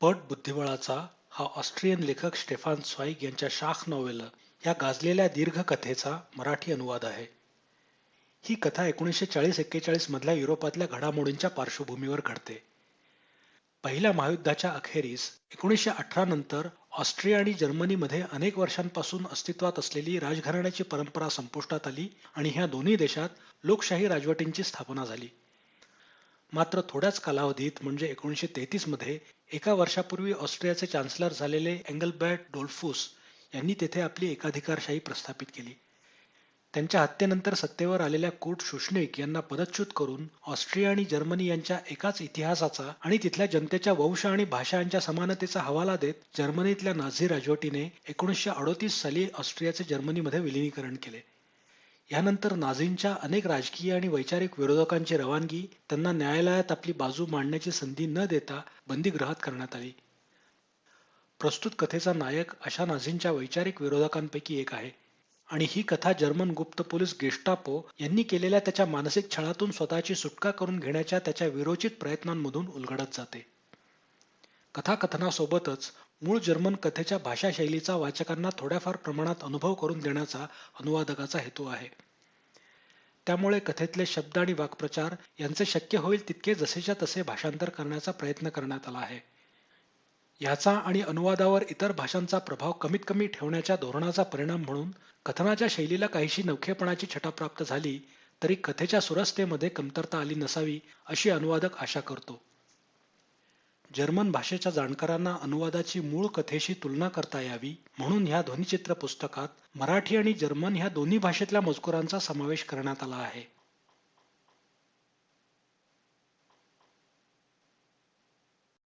पट बुद्धिबळाचा हा ऑस्ट्रियन लेखक स्टेफान स्वाईग यांच्या शाख नॉवेल या गाजलेल्या दीर्घ कथेचा मराठी अनुवाद आहे. ही कथा एकोणीसशे चाळीस एक्केचाळीस मधल्या युरोपातल्या घडामोडींच्या पार्श्वभूमीवर घडते. पहिल्या महायुद्धाच्या अखेरीस एकोणीसशे अठरा नंतर ऑस्ट्रिया आणि जर्मनीमध्ये अनेक वर्षांपासून अस्तित्वात असलेली राजघराण्याची परंपरा संपुष्टात आली आणि ह्या दोन्ही देशात लोकशाही राजवटींची स्थापना झाली. मात्र थोड्याच कालावधीत म्हणजे एकोणीसशे तेहतीसमध्ये एका वर्षापूर्वी ऑस्ट्रियाचे चान्सलर झालेले अँगलबॅट डोल्फूस यांनी तेथे आपली एकाधिकारशाही प्रस्थापित केली. त्यांच्या हत्येनंतर सत्तेवर आलेल्या कोट शुष्णेक यांना पदच्युत करून ऑस्ट्रिया आणि जर्मनी यांच्या एकाच इतिहासाचा आणि तिथल्या जनतेच्या वंश आणि भाषा यांच्या समानतेचा हवाला देत जर्मनीतल्या नाझी राजवटीने एकोणीसशे अडोतीस साली ऑस्ट्रियाचे जर्मनीमध्ये विलिनीकरण केले. यानंतर नाझींच्या अनेक राजकीय आणि वैचारिक विरोधकांची रवानगी त्यांना न्यायालयात आपली बाजू मांडण्याची संधी न देता बंदीगृहात करण्यात आली. प्रस्तुत कथेचा नायक अशा नाझींच्या वैचारिक विरोधकांपैकी एक आहे. आणि ही कथा जर्मन गुप्त पोलीस गेस्टापो यांनी केलेल्या त्याच्या मानसिक छळातून स्वतःची सुटका करून घेण्याच्या त्याच्या विरोचित प्रयत्नांमधून उलगडत जाते. कथाकथनासोबतच मूळ जर्मन कथेच्या भाषाशैलीचा वाचकांना थोड्याफार प्रमाणात अनुभव करून देण्याचा अनुवादकाचा हेतू आहे. त्यामुळे कथेतले शब्द आणि वाक्प्रचार यांचे शक्य होईल तितके जसेच्या तसे भाषांतर करण्याचा प्रयत्न करण्यात आला आहे. याचा आणि अनुवादावर इतर भाषांचा प्रभाव कमीत कमी ठेवण्याच्या धोरणाचा परिणाम म्हणून कथनाच्या शैलीला काहीशी नवखेपणाची छटा प्राप्त झाली तरी कथेच्या सुरसतेमध्ये कमतरता आली नसावी अशी अनुवादक आशा करतो. जर्मन भाषेच्या जाणकारांना अनुवादाची मूळ कथेशी तुलना करता यावी म्हणून ह्या ध्वनिचित्र पुस्तकात मराठी आणि जर्मन ह्या दोन्ही भाषेतल्या मजकुरांचा समावेश करण्यात आला आहे.